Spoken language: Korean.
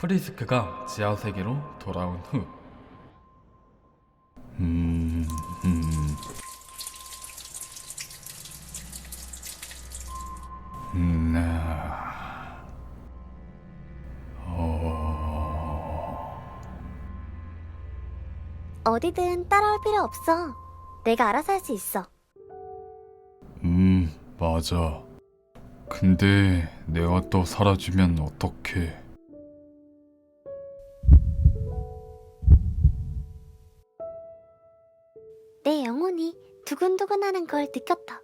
프리스크가 지하 세계로 돌아온 후 음, 음. 음, 아. 어... 어디든 따라올 필요 없어. 내가 알아서 할 수 있어. 음, 맞아. 근데 내가 또 사라지면 어떡해? 내 영혼이 두근두근하는 걸 느꼈다.